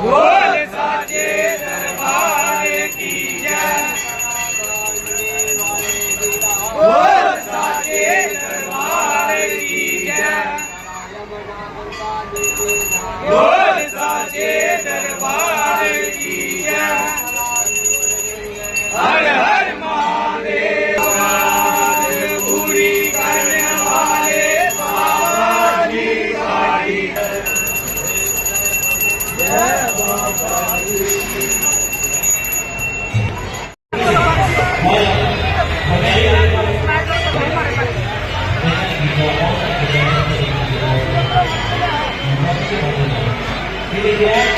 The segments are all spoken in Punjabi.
Whoa! ਤੇ Yeah.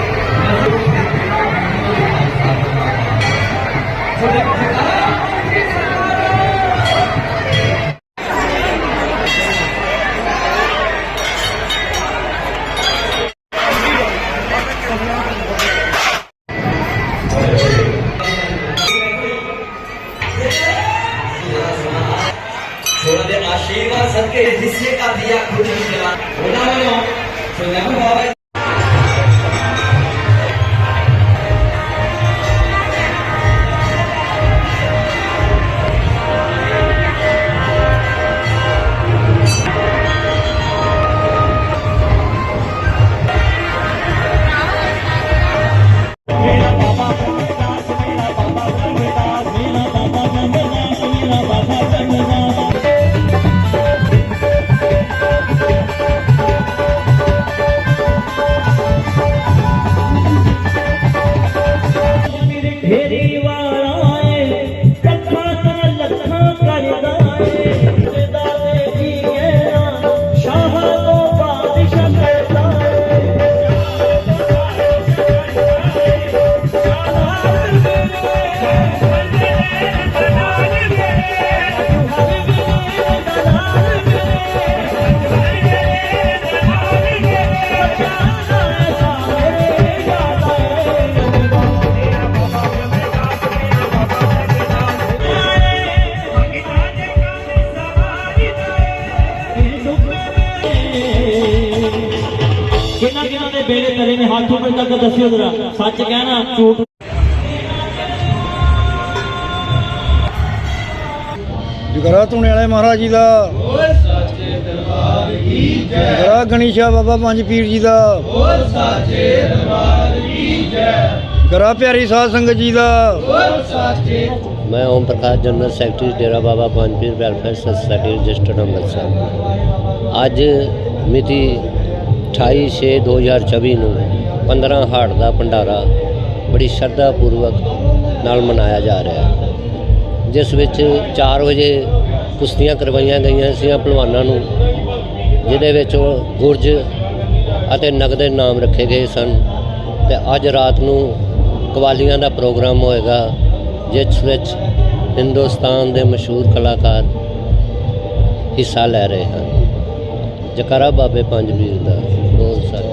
ਉਹਨਾਂ ਦੇ ਆਸ਼ੀਰਵਾਦ ਸਦਕੇ ਦਿਆ ਖੁਦ ਹੀ ਉਹਨਾਂ ਵੱਲੋਂ ਸੁਣਿਆ ਬਾਬਾ ਹੱਥ ਉੱਪਰ ਤੱਕ ਦੱਸਿਓ ਜਰਾ? ਸੱਚ ਕਹਿਣਾ ਝੂਠ। ਜਗਰਾ ਧੂਣੇ ਵਾਲੇ ਮਹਾਰਾਜ ਜੀ ਦਾ। ਓਏ ਸਾਚੇ ਦਰਬਾਰ ਕੀ ਜੈ ਜਗਰਾ ਗਣੀਸ਼ਾ ਬਾਬਾ ਪੰਜ ਪੀਰ ਜੀ ਦਾ। ਓਏ ਸਾਚੇ ਦਰਬਾਰ ਕੀ ਜੈ ਜਗਰਾ ਪਿਆਰੀ ਸਾਧ ਸੰਗਤ ਜੀ ਦਾ। ਮੈਂ Om Prakash general secretary Dera Baba Panjpir welfare society registered Amritsar. ਅੱਜ ਮਿਤੀ 28/6/2024 ਨੂੰ 15 ਹਾੜ ਦਾ ਭੰਡਾਰਾ ਬੜੀ ਸ਼ਰਧਾ ਪੂਰਵਕ ਨਾਲ ਮਨਾਇਆ ਜਾ ਰਿਹਾ ਹੈ। ਜਿਸ ਵਿੱਚ 4 ਵਜੇ ਕੁਸ਼ਤੀਆਂ ਕਰਵਾਈਆਂ ਗਈਆਂ ਸੀ ਪਹਿਲਵਾਨਾਂ ਨੂੰ, ਜਿਹਦੇ ਵਿੱਚ ਉਹ ਗੁਰਜ ਅਤੇ ਨਗਦੇ ਨਾਮ ਰੱਖੇ ਗਏ ਸਨ। ਤੇ ਅੱਜ ਰਾਤ ਨੂੰ ਕਵਾਲੀਆਂ ਦਾ ਪ੍ਰੋਗਰਾਮ ਹੋਏਗਾ, ਜਿਸ ਵਿੱਚ ਹਿੰਦੁਸਤਾਨ ਦੇ ਮਸ਼ਹੂਰ ਕਲਾਕਾਰ ਹਿੱਸਾ ਲੈ ਰਹੇ ਹਨ। ਜਕਾਰਾ ਬਾਬੇ ਪੰਜ ਵੀਰ ਦਾ ਬਹੁਤ ਸਾਰੇ।